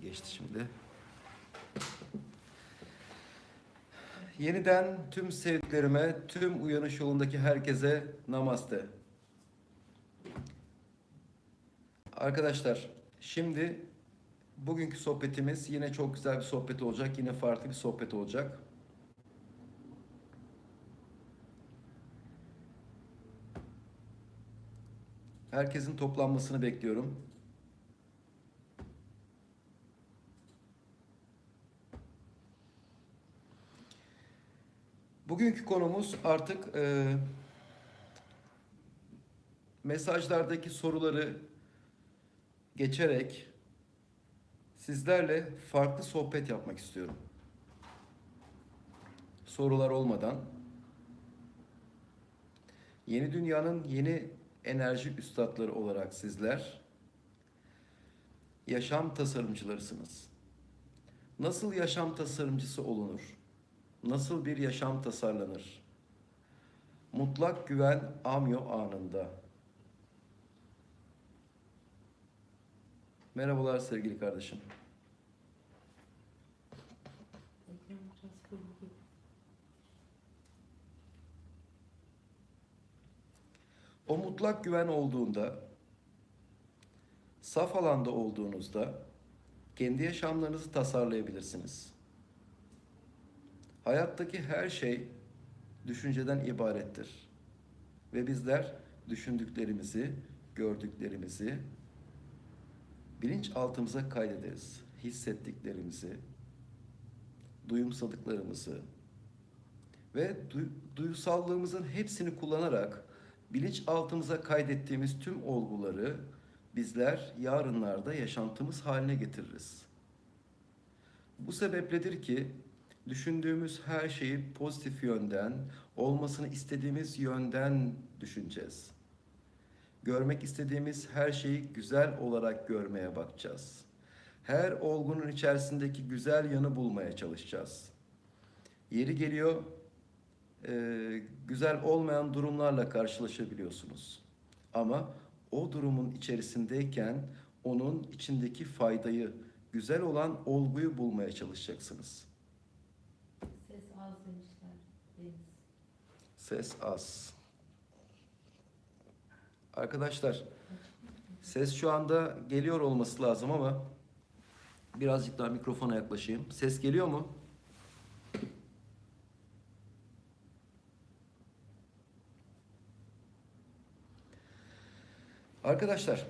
geçti şimdi. Yeniden tüm sevdiklerime, tüm uyanış yolundaki herkese namaste. Arkadaşlar, şimdi bugünkü sohbetimiz yine çok güzel bir sohbet olacak. Yine farklı bir sohbet olacak. Herkesin toplanmasını bekliyorum. Bugünkü konumuz artık e, mesajlardaki soruları geçerek sizlerle farklı sohbet yapmak istiyorum. Sorular olmadan yeni dünyanın yeni enerji üstadları olarak sizler yaşam tasarımcılarısınız. Nasıl yaşam tasarımcısı olunur? Nasıl bir yaşam tasarlanır? Mutlak güven amyo anında. Merhabalar sevgili kardeşim. O mutlak güven olduğunda, saf alanda olduğunuzda kendi yaşamlarınızı tasarlayabilirsiniz. Hayattaki her şey düşünceden ibarettir. Ve bizler düşündüklerimizi, gördüklerimizi bilinç altımıza kaydederiz. Hissettiklerimizi, duyumsadıklarımızı ve du- duysallığımızın hepsini kullanarak bilinç altımıza kaydettiğimiz tüm olguları bizler yarınlarda yaşantımız haline getiririz. Bu sebepledir ki düşündüğümüz her şeyi pozitif yönden, olmasını istediğimiz yönden düşüneceğiz. Görmek istediğimiz her şeyi güzel olarak görmeye bakacağız. Her olgunun içerisindeki güzel yanı bulmaya çalışacağız. Yeri geliyor e, güzel olmayan durumlarla karşılaşabiliyorsunuz. Ama o durumun içerisindeyken onun içindeki faydayı, güzel olan olguyu bulmaya çalışacaksınız. Ses az demişler. Deniz. Ses az. Arkadaşlar, ses şu anda geliyor olması lazım ama birazcık daha mikrofona yaklaşayım. Ses geliyor mu? Arkadaşlar,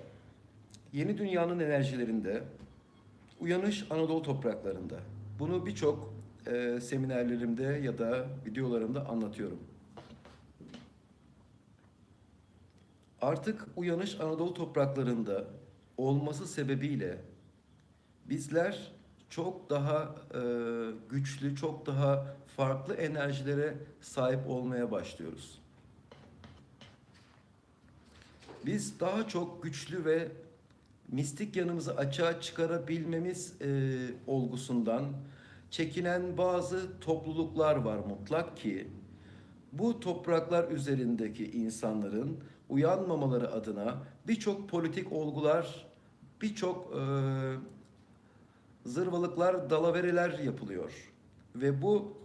yeni dünyanın enerjilerinde uyanış Anadolu topraklarında. Bunu birçok e, seminerlerimde ya da videolarımda anlatıyorum. Artık uyanış Anadolu topraklarında olması sebebiyle bizler çok daha e, güçlü, çok daha farklı enerjilere sahip olmaya başlıyoruz. Biz daha çok güçlü ve mistik yanımızı açığa çıkarabilmemiz e, olgusundan çekinen bazı topluluklar var mutlak ki bu topraklar üzerindeki insanların uyanmamaları adına birçok politik olgular, birçok e, zırvalıklar, dalavereler yapılıyor. Ve bu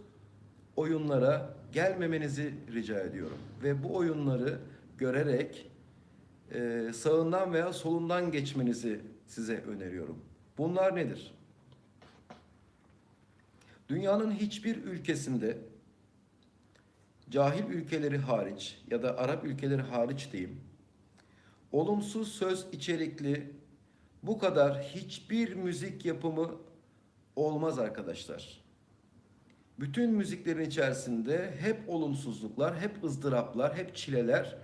oyunlara gelmemenizi rica ediyorum. Ve bu oyunları görerek e, sağından veya solundan geçmenizi size öneriyorum. Bunlar nedir? Dünyanın hiçbir ülkesinde cahil ülkeleri hariç ya da Arap ülkeleri hariç diyeyim, olumsuz söz içerikli bu kadar hiçbir müzik yapımı olmaz arkadaşlar. Bütün müziklerin içerisinde hep olumsuzluklar, hep ızdıraplar, hep çileler,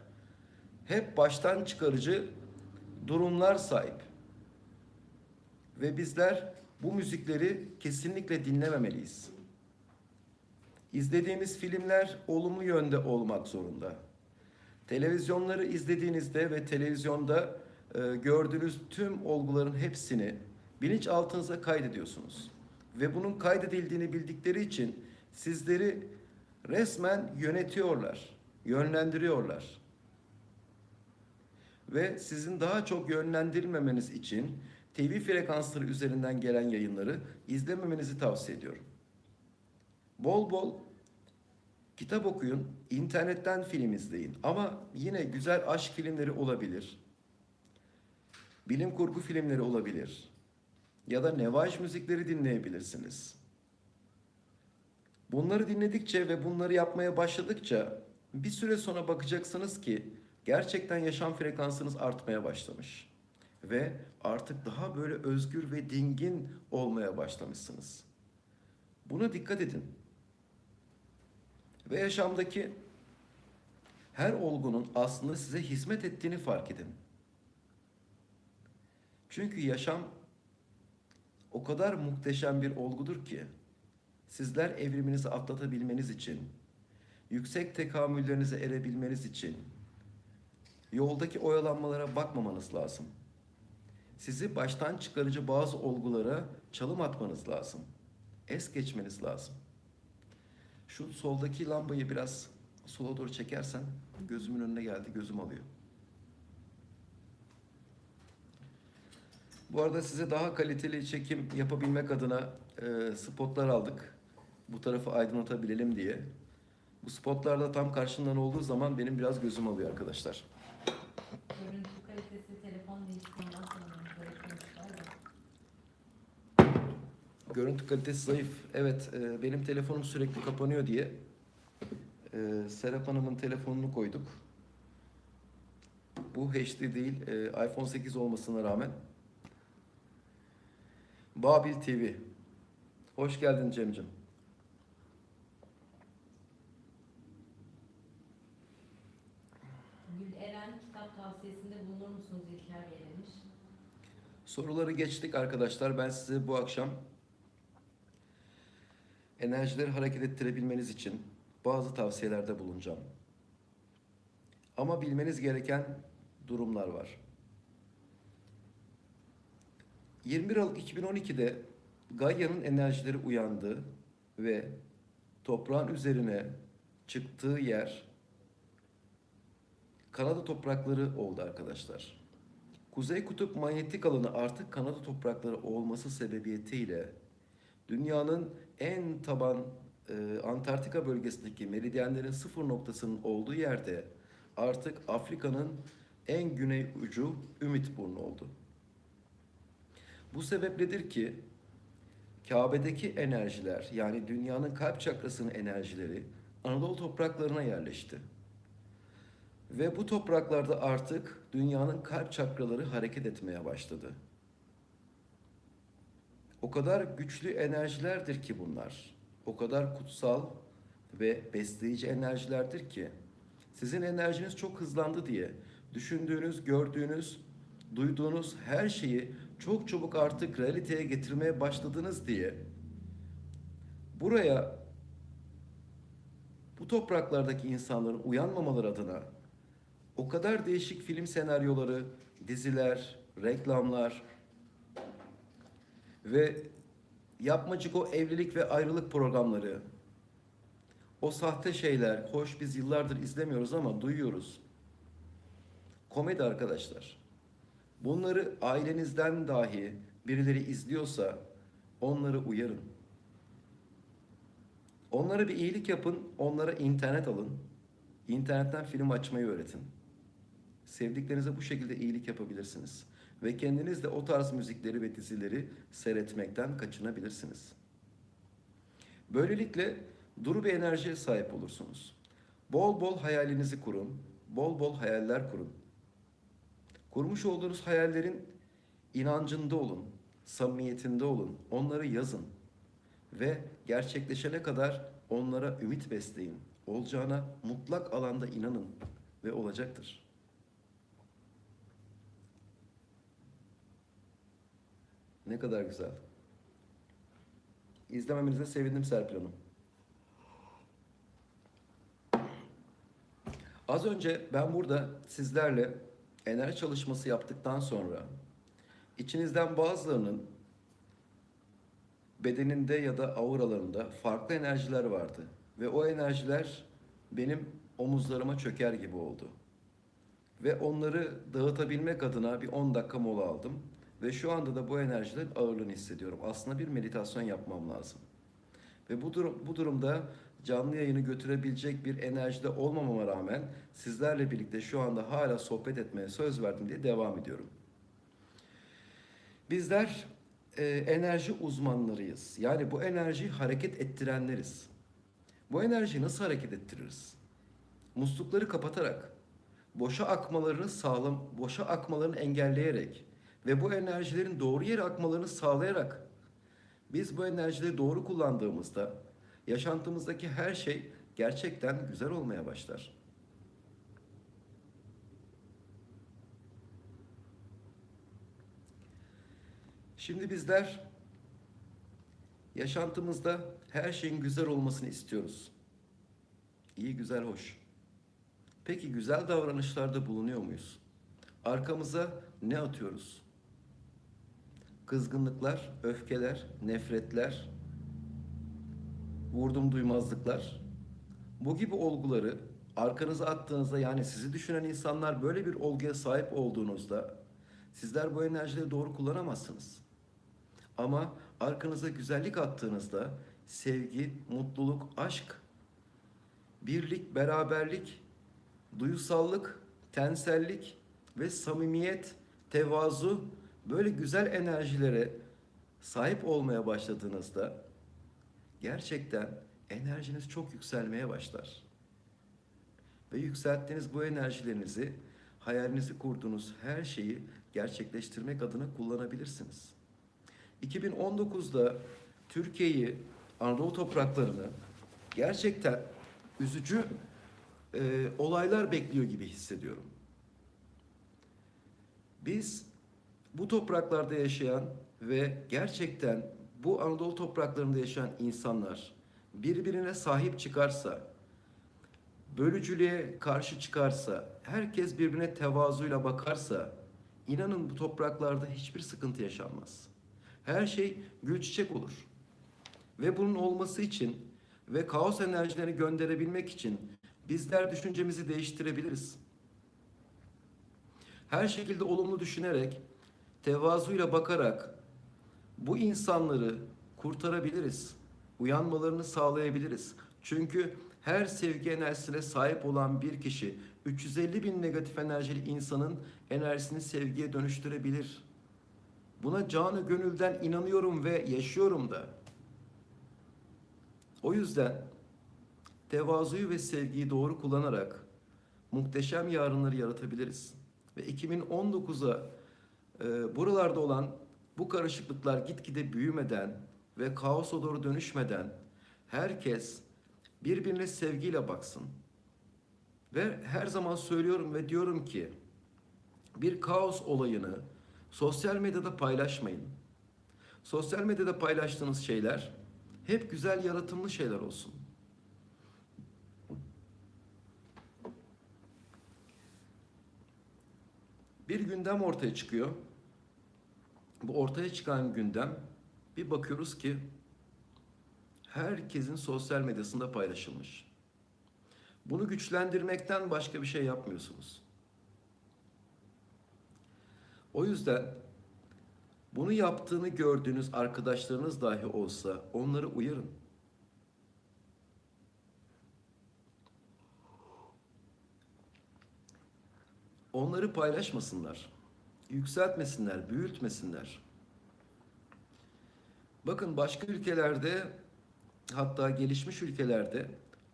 hep baştan çıkarıcı durumlar sahip. Ve bizler bu müzikleri kesinlikle dinlememeliyiz. İzlediğimiz filmler olumlu yönde olmak zorunda. Televizyonları izlediğinizde ve televizyonda e, gördüğünüz tüm olguların hepsini bilinçaltınıza kaydediyorsunuz. Ve bunun kaydedildiğini bildikleri için sizleri resmen yönetiyorlar, yönlendiriyorlar. Ve sizin daha çok yönlendirilmemeniz için TV frekansları üzerinden gelen yayınları izlememenizi tavsiye ediyorum. Bol bol kitap okuyun, internetten film izleyin ama yine güzel aşk filmleri olabilir. Bilim kurgu filmleri olabilir. Ya da nevaj müzikleri dinleyebilirsiniz. Bunları dinledikçe ve bunları yapmaya başladıkça bir süre sonra bakacaksınız ki gerçekten yaşam frekansınız artmaya başlamış. Ve artık daha böyle özgür ve dingin olmaya başlamışsınız. Buna dikkat edin. Ve yaşamdaki her olgunun aslında size hizmet ettiğini fark edin. Çünkü yaşam o kadar muhteşem bir olgudur ki sizler evriminizi atlatabilmeniz için, yüksek tekamüllerinize erebilmeniz için yoldaki oyalanmalara bakmamanız lazım. Sizi baştan çıkarıcı bazı olgulara çalım atmanız lazım. Es geçmeniz lazım. Şu soldaki lambayı biraz sola doğru çekersen gözümün önüne geldi, gözüm alıyor. Bu arada size daha kaliteli çekim yapabilmek adına e, spotlar aldık. Bu tarafı aydınlatabilelim diye. Bu spotlarda tam karşından olduğu zaman benim biraz gözüm alıyor arkadaşlar. Görüntü kalitesi telefon değiştiğinden sonra böyle konuşlar da. Görüntü kalitesi zayıf. Evet, e, benim telefonum sürekli kapanıyor diye e, Serap Hanım'ın telefonunu koyduk. Bu HD değil, e, iPhone 8 olmasına rağmen. Babil TV. Hoş geldin Cem'cim. Gül Eren kitap tavsiyesinde bulunur musunuz İlker Bey demiş. Soruları geçtik arkadaşlar. Ben size bu akşam enerjileri hareket ettirebilmeniz için bazı tavsiyelerde bulunacağım. Ama bilmeniz gereken durumlar var. 21 Aralık 2012'de Gaia'nın enerjileri uyandı ve toprağın üzerine çıktığı yer Kanada toprakları oldu arkadaşlar. Kuzey kutup manyetik alanı artık Kanada toprakları olması sebebiyetiyle dünyanın en taban e, Antarktika bölgesindeki meridyenlerin sıfır noktasının olduğu yerde artık Afrika'nın en güney ucu Ümitburnu oldu. Bu sebepledir ki Kabe'deki enerjiler yani dünyanın kalp çakrasının enerjileri Anadolu topraklarına yerleşti. Ve bu topraklarda artık dünyanın kalp çakraları hareket etmeye başladı. O kadar güçlü enerjilerdir ki bunlar. O kadar kutsal ve besleyici enerjilerdir ki sizin enerjiniz çok hızlandı diye düşündüğünüz, gördüğünüz, duyduğunuz her şeyi çok çabuk artık realiteye getirmeye başladınız diye buraya bu topraklardaki insanların uyanmamaları adına o kadar değişik film senaryoları, diziler, reklamlar ve yapmacık o evlilik ve ayrılık programları, o sahte şeyler, hoş biz yıllardır izlemiyoruz ama duyuyoruz. Komedi arkadaşlar. Bunları ailenizden dahi birileri izliyorsa onları uyarın. Onlara bir iyilik yapın, onlara internet alın. İnternetten film açmayı öğretin. Sevdiklerinize bu şekilde iyilik yapabilirsiniz. Ve kendiniz de o tarz müzikleri ve dizileri seyretmekten kaçınabilirsiniz. Böylelikle duru bir enerjiye sahip olursunuz. Bol bol hayalinizi kurun, bol bol hayaller kurun. Kurmuş olduğunuz hayallerin inancında olun, samimiyetinde olun, onları yazın ve gerçekleşene kadar onlara ümit besleyin. Olacağına mutlak alanda inanın ve olacaktır. Ne kadar güzel. İzlememenize sevindim Serpil Hanım. Az önce ben burada sizlerle enerji çalışması yaptıktan sonra içinizden bazılarının bedeninde ya da auralarında farklı enerjiler vardı. Ve o enerjiler benim omuzlarıma çöker gibi oldu. Ve onları dağıtabilmek adına bir 10 dakika mola aldım. Ve şu anda da bu enerjilerin ağırlığını hissediyorum. Aslında bir meditasyon yapmam lazım. Ve bu durum bu durumda canlı yayını götürebilecek bir enerjide olmamama rağmen sizlerle birlikte şu anda hala sohbet etmeye söz verdim diye devam ediyorum. Bizler e, enerji uzmanlarıyız. Yani bu enerjiyi hareket ettirenleriz. Bu enerjiyi nasıl hareket ettiririz? Muslukları kapatarak, boşa akmalarını sağlam, boşa akmalarını engelleyerek ve bu enerjilerin doğru yere akmalarını sağlayarak biz bu enerjileri doğru kullandığımızda yaşantımızdaki her şey gerçekten güzel olmaya başlar. Şimdi bizler yaşantımızda her şeyin güzel olmasını istiyoruz. İyi, güzel, hoş. Peki güzel davranışlarda bulunuyor muyuz? Arkamıza ne atıyoruz? Kızgınlıklar, öfkeler, nefretler, vurdum duymazlıklar. Bu gibi olguları arkanıza attığınızda yani sizi düşünen insanlar böyle bir olguya sahip olduğunuzda sizler bu enerjileri doğru kullanamazsınız. Ama arkanıza güzellik attığınızda sevgi, mutluluk, aşk, birlik, beraberlik, duyusallık, tensellik ve samimiyet, tevazu böyle güzel enerjilere sahip olmaya başladığınızda gerçekten enerjiniz çok yükselmeye başlar. Ve yükselttiğiniz bu enerjilerinizi hayalinizi kurduğunuz her şeyi gerçekleştirmek adına kullanabilirsiniz. 2019'da Türkiye'yi, Anadolu topraklarını gerçekten üzücü e, olaylar bekliyor gibi hissediyorum. Biz bu topraklarda yaşayan ve gerçekten bu Anadolu topraklarında yaşayan insanlar birbirine sahip çıkarsa, bölücülüğe karşı çıkarsa, herkes birbirine tevazuyla bakarsa, inanın bu topraklarda hiçbir sıkıntı yaşanmaz. Her şey gül çiçek olur. Ve bunun olması için ve kaos enerjilerini gönderebilmek için bizler düşüncemizi değiştirebiliriz. Her şekilde olumlu düşünerek, tevazuyla bakarak bu insanları kurtarabiliriz. Uyanmalarını sağlayabiliriz. Çünkü her sevgi enerjisine sahip olan bir kişi 350 bin negatif enerjili insanın enerjisini sevgiye dönüştürebilir. Buna canı gönülden inanıyorum ve yaşıyorum da. O yüzden tevazuyu ve sevgiyi doğru kullanarak muhteşem yarınları yaratabiliriz. Ve 2019'a e, buralarda olan bu karışıklıklar gitgide büyümeden ve kaosa doğru dönüşmeden herkes birbirine sevgiyle baksın. Ve her zaman söylüyorum ve diyorum ki bir kaos olayını sosyal medyada paylaşmayın. Sosyal medyada paylaştığınız şeyler hep güzel yaratımlı şeyler olsun. Bir gündem ortaya çıkıyor. Bu ortaya çıkan gündem bir bakıyoruz ki herkesin sosyal medyasında paylaşılmış. Bunu güçlendirmekten başka bir şey yapmıyorsunuz. O yüzden bunu yaptığını gördüğünüz arkadaşlarınız dahi olsa onları uyarın. Onları paylaşmasınlar. Yükseltmesinler, büyütmesinler. Bakın başka ülkelerde hatta gelişmiş ülkelerde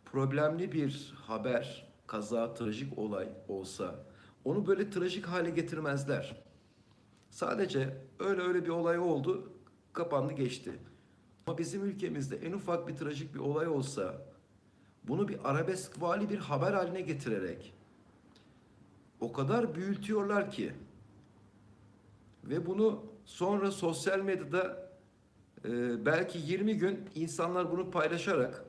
problemli bir haber, kaza, trajik olay olsa onu böyle trajik hale getirmezler. Sadece öyle öyle bir olay oldu, kapandı geçti. Ama bizim ülkemizde en ufak bir trajik bir olay olsa bunu bir arabesk vali bir haber haline getirerek o kadar büyütüyorlar ki ve bunu sonra sosyal medyada e, belki 20 gün insanlar bunu paylaşarak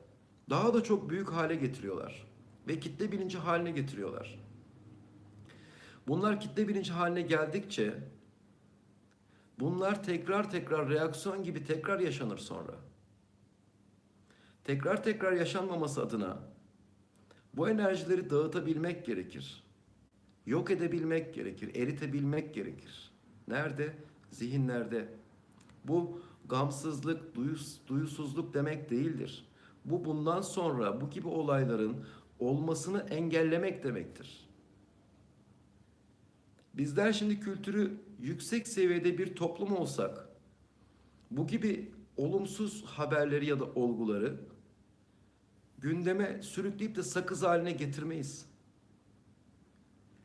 daha da çok büyük hale getiriyorlar ve kitle bilinci haline getiriyorlar. Bunlar kitle bilinci haline geldikçe bunlar tekrar tekrar reaksiyon gibi tekrar yaşanır sonra. Tekrar tekrar yaşanmaması adına bu enerjileri dağıtabilmek gerekir. Yok edebilmek gerekir, eritebilmek gerekir. Nerede? zihinlerde. Bu gamsızlık, duyus, duyusuzluk demek değildir. Bu bundan sonra bu gibi olayların olmasını engellemek demektir. Bizler şimdi kültürü yüksek seviyede bir toplum olsak, bu gibi olumsuz haberleri ya da olguları gündeme sürükleyip de sakız haline getirmeyiz.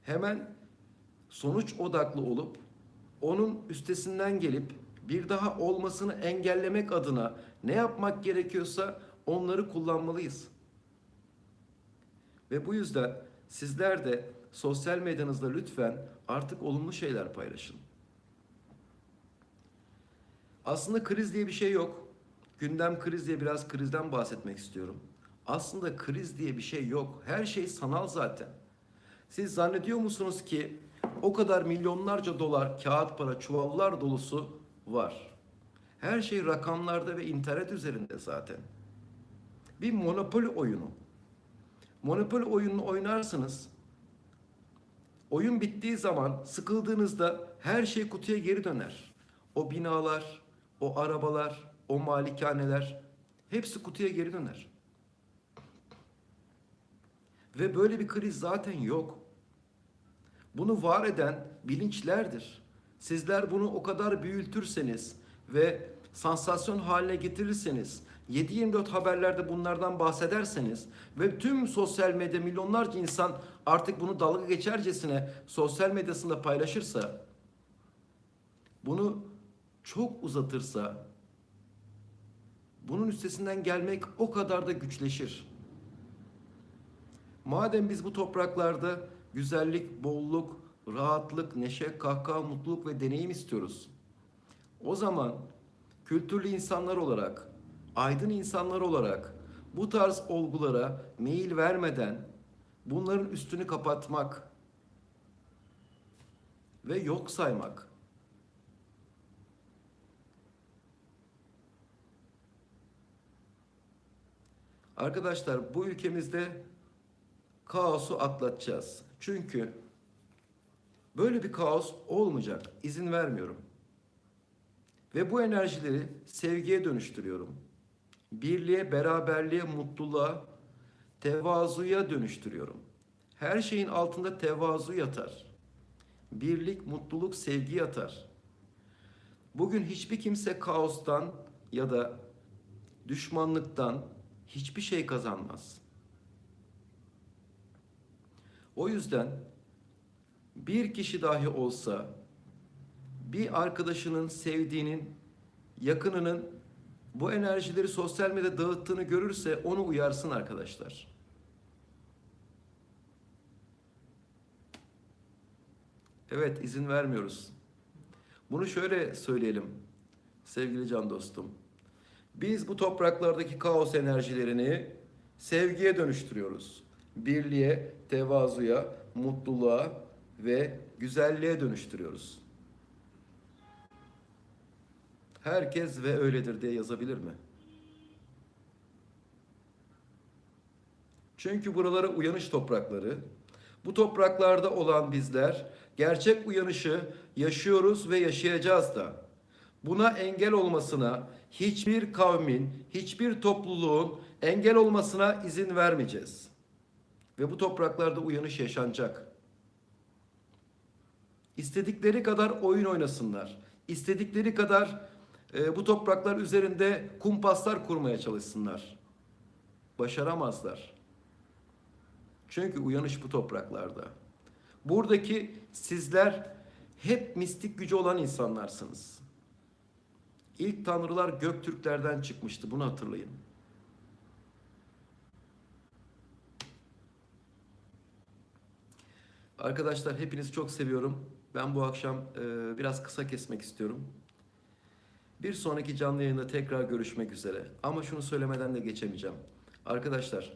Hemen sonuç odaklı olup onun üstesinden gelip bir daha olmasını engellemek adına ne yapmak gerekiyorsa onları kullanmalıyız. Ve bu yüzden sizler de sosyal medyanızda lütfen artık olumlu şeyler paylaşın. Aslında kriz diye bir şey yok. Gündem kriz diye biraz krizden bahsetmek istiyorum. Aslında kriz diye bir şey yok. Her şey sanal zaten. Siz zannediyor musunuz ki o kadar milyonlarca dolar kağıt para çuvallar dolusu var. Her şey rakamlarda ve internet üzerinde zaten. Bir monopoli oyunu. Monopoli oyununu oynarsınız. Oyun bittiği zaman sıkıldığınızda her şey kutuya geri döner. O binalar, o arabalar, o malikaneler hepsi kutuya geri döner. Ve böyle bir kriz zaten yok. Bunu var eden bilinçlerdir. Sizler bunu o kadar büyütürseniz ve sansasyon haline getirirseniz, 7-24 haberlerde bunlardan bahsederseniz ve tüm sosyal medya milyonlarca insan artık bunu dalga geçercesine sosyal medyasında paylaşırsa, bunu çok uzatırsa, bunun üstesinden gelmek o kadar da güçleşir. Madem biz bu topraklarda güzellik, bolluk, rahatlık, neşe, kahkaha, mutluluk ve deneyim istiyoruz. O zaman kültürlü insanlar olarak, aydın insanlar olarak bu tarz olgulara meyil vermeden bunların üstünü kapatmak ve yok saymak. Arkadaşlar bu ülkemizde kaosu atlatacağız. Çünkü böyle bir kaos olmayacak. İzin vermiyorum. Ve bu enerjileri sevgiye dönüştürüyorum. Birliğe, beraberliğe, mutluluğa, tevazuya dönüştürüyorum. Her şeyin altında tevazu yatar. Birlik, mutluluk, sevgi yatar. Bugün hiçbir kimse kaostan ya da düşmanlıktan hiçbir şey kazanmaz. O yüzden bir kişi dahi olsa bir arkadaşının, sevdiğinin, yakınının bu enerjileri sosyal medyada dağıttığını görürse onu uyarsın arkadaşlar. Evet izin vermiyoruz. Bunu şöyle söyleyelim sevgili can dostum. Biz bu topraklardaki kaos enerjilerini sevgiye dönüştürüyoruz. Birliğe, tevazuya, mutluluğa ve güzelliğe dönüştürüyoruz. Herkes ve öyledir diye yazabilir mi? Çünkü buraları uyanış toprakları. Bu topraklarda olan bizler gerçek uyanışı yaşıyoruz ve yaşayacağız da. Buna engel olmasına hiçbir kavmin, hiçbir topluluğun engel olmasına izin vermeyeceğiz. Ve bu topraklarda uyanış yaşanacak. İstedikleri kadar oyun oynasınlar. İstedikleri kadar e, bu topraklar üzerinde kumpaslar kurmaya çalışsınlar. Başaramazlar. Çünkü uyanış bu topraklarda. Buradaki sizler hep mistik gücü olan insanlarsınız. İlk tanrılar Göktürklerden çıkmıştı. Bunu hatırlayın. Arkadaşlar hepinizi çok seviyorum. Ben bu akşam e, biraz kısa kesmek istiyorum. Bir sonraki canlı yayında tekrar görüşmek üzere. Ama şunu söylemeden de geçemeyeceğim. Arkadaşlar,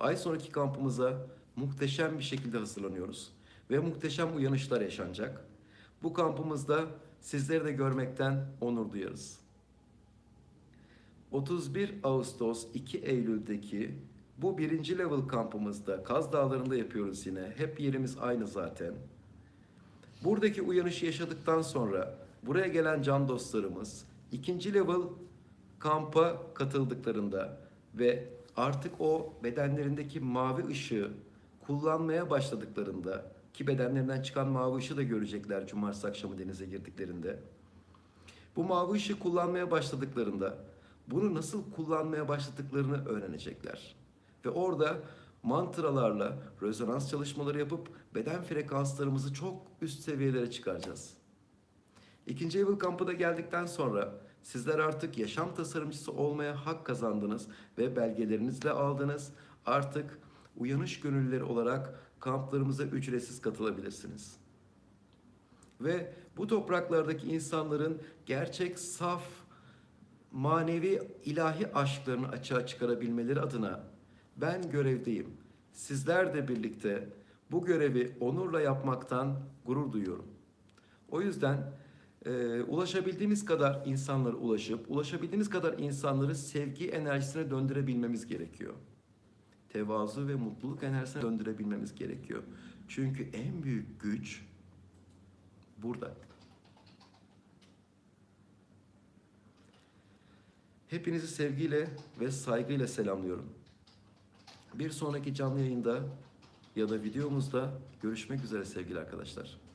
ay sonraki kampımıza muhteşem bir şekilde hazırlanıyoruz. Ve muhteşem uyanışlar yaşanacak. Bu kampımızda sizleri de görmekten onur duyarız. 31 Ağustos 2 Eylül'deki bu birinci level kampımızda Kaz Dağları'nda yapıyoruz yine. Hep yerimiz aynı zaten. Buradaki uyanışı yaşadıktan sonra buraya gelen can dostlarımız ikinci level kampa katıldıklarında ve artık o bedenlerindeki mavi ışığı kullanmaya başladıklarında ki bedenlerinden çıkan mavi ışığı da görecekler cumartesi akşamı denize girdiklerinde. Bu mavi ışığı kullanmaya başladıklarında bunu nasıl kullanmaya başladıklarını öğrenecekler. Ve orada mantralarla rezonans çalışmaları yapıp beden frekanslarımızı çok üst seviyelere çıkaracağız. İkinci Evil kampı da geldikten sonra sizler artık yaşam tasarımcısı olmaya hak kazandınız ve belgelerinizle aldınız. Artık uyanış gönüllüleri olarak kamplarımıza ücretsiz katılabilirsiniz. Ve bu topraklardaki insanların gerçek, saf, manevi, ilahi aşklarını açığa çıkarabilmeleri adına ben görevdeyim. Sizler de birlikte bu görevi onurla yapmaktan gurur duyuyorum. O yüzden e, ulaşabildiğimiz kadar insanlara ulaşıp, ulaşabildiğimiz kadar insanları sevgi enerjisine döndürebilmemiz gerekiyor. Tevazu ve mutluluk enerjisine döndürebilmemiz gerekiyor. Çünkü en büyük güç burada. Hepinizi sevgiyle ve saygıyla selamlıyorum. Bir sonraki canlı yayında ya da videomuzda görüşmek üzere sevgili arkadaşlar.